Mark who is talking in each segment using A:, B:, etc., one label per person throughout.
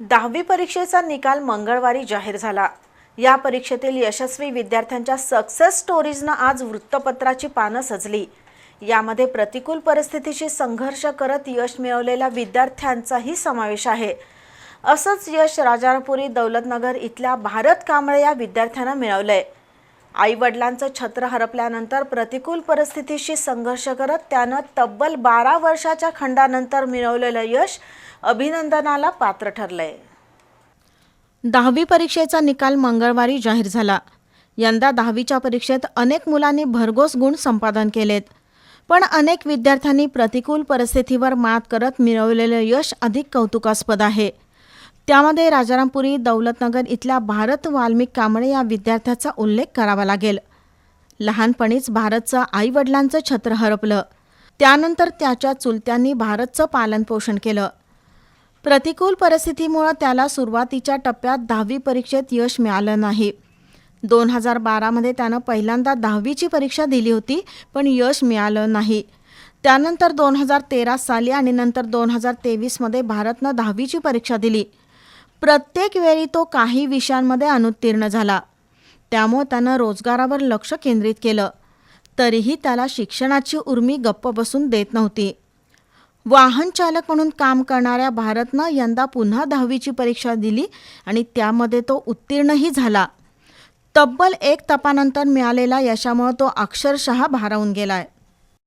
A: दहावी परीक्षेचा निकाल मंगळवारी जाहीर झाला. या परीक्षेतील यशस्वी विद्यार्थ्यांच्या सक्सेस स्टोरीजनं आज वृत्तपत्राची पानं सजली. यामध्ये प्रतिकूल परिस्थितीशी संघर्ष करत यश मिळवलेल्या विद्यार्थ्यांचाही समावेश आहे. असंच यश राजापुरी दौलतनगर इथल्या भारत कांबळे या विद्यार्थ्यानं मिळवलंय. आई वडिलांचं छत्र हरपल्यानंतर प्रतिकूल परिस्थितीशी संघर्ष करत त्यानं तब्बल बारा वर्षाच्या खंडानंतर मिळवलेलं यश अभिनंदनाला पात्र ठरलंय. दहावी परीक्षेचा निकाल मंगळवारी जाहीर झाला. यंदा दहावीच्या परीक्षेत अनेक मुलांनी भरघोस गुण संपादन केलेत. पण अनेक विद्यार्थ्यांनी प्रतिकूल परिस्थितीवर मात करत मिळवलेलं यश अधिक कौतुकास्पद आहे. त्यामध्ये राजारामपुरी दौलतनगर इथल्या भारत वाल्मिक कांबळे या विद्यार्थ्याचा उल्लेख करावा लागेल. लहानपणीच भारतचं आईवडिलांचं छत्र हरपलं. त्यानंतर त्याच्या चुलत्यांनी भारतचं पालनपोषण केलं. प्रतिकूल परिस्थितीमुळं त्याला सुरुवातीच्या टप्प्यात दहावी परीक्षेत यश मिळालं नाही. दोन हजार बारामध्ये त्यानं पहिल्यांदा दहावीची परीक्षा दिली होती पण यश मिळालं नाही. त्यानंतर दोन हजार तेरा साली आणि नंतर दोन हजार तेवीसमध्ये भारतनं दहावीची परीक्षा दिली. प्रत्येक वेळी तो काही विषयांमध्ये अनुत्तीर्ण झाला. त्यामुळं त्यानं रोजगारावर लक्ष केंद्रित केलं. तरीही त्याला शिक्षणाची उर्मी गप्प बसून देत नव्हती. वाहन चालक म्हणून काम करणाऱ्या भारतनं यंदा पुन्हा दहावीची परीक्षा दिली आणि त्यामध्ये तो उत्तीर्णही झाला. तब्बल एक तपानंतर मिळालेल्या यशामुळे तो अक्षरशः भारावून गेलाय.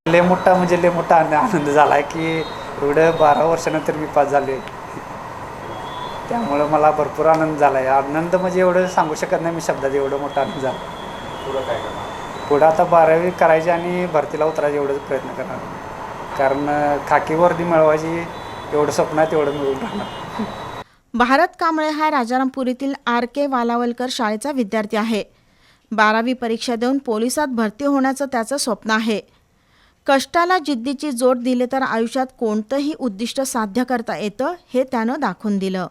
B: लय मोठा म्हणजे लय मोठा आनंद झाला आहे की एवढं बारा वर्षानंतर मी पास झाले त्यामुळं मला भरपूर आनंद झाला आहे आनंद म्हणजे एवढं सांगू शकत नाही मी शब्दात एवढं मोठा आनंद झाला
C: पुढं काय करणार?
B: पुढं आता बारावी करायची आणि भरतीला उतरायचे एवढंच प्रयत्न करणार. कारण अं, खाकी वर्दी मिळवायची एवढं स्वप्न आहे तेवढं मिळून राहणार.
A: भारत कांबळे हा राजारामपुरीतील आर के वालावलकर शाळेचा विद्यार्थी आहे. बारावी परीक्षा देऊन पोलिसात भरती होण्याचं त्याचं स्वप्न आहे. कष्टाला जिद्दीची जोड दिली तर आयुष्यात कोणतंही उद्दिष्ट साध्य करता येतं हे त्यानं दाखवून दिलं.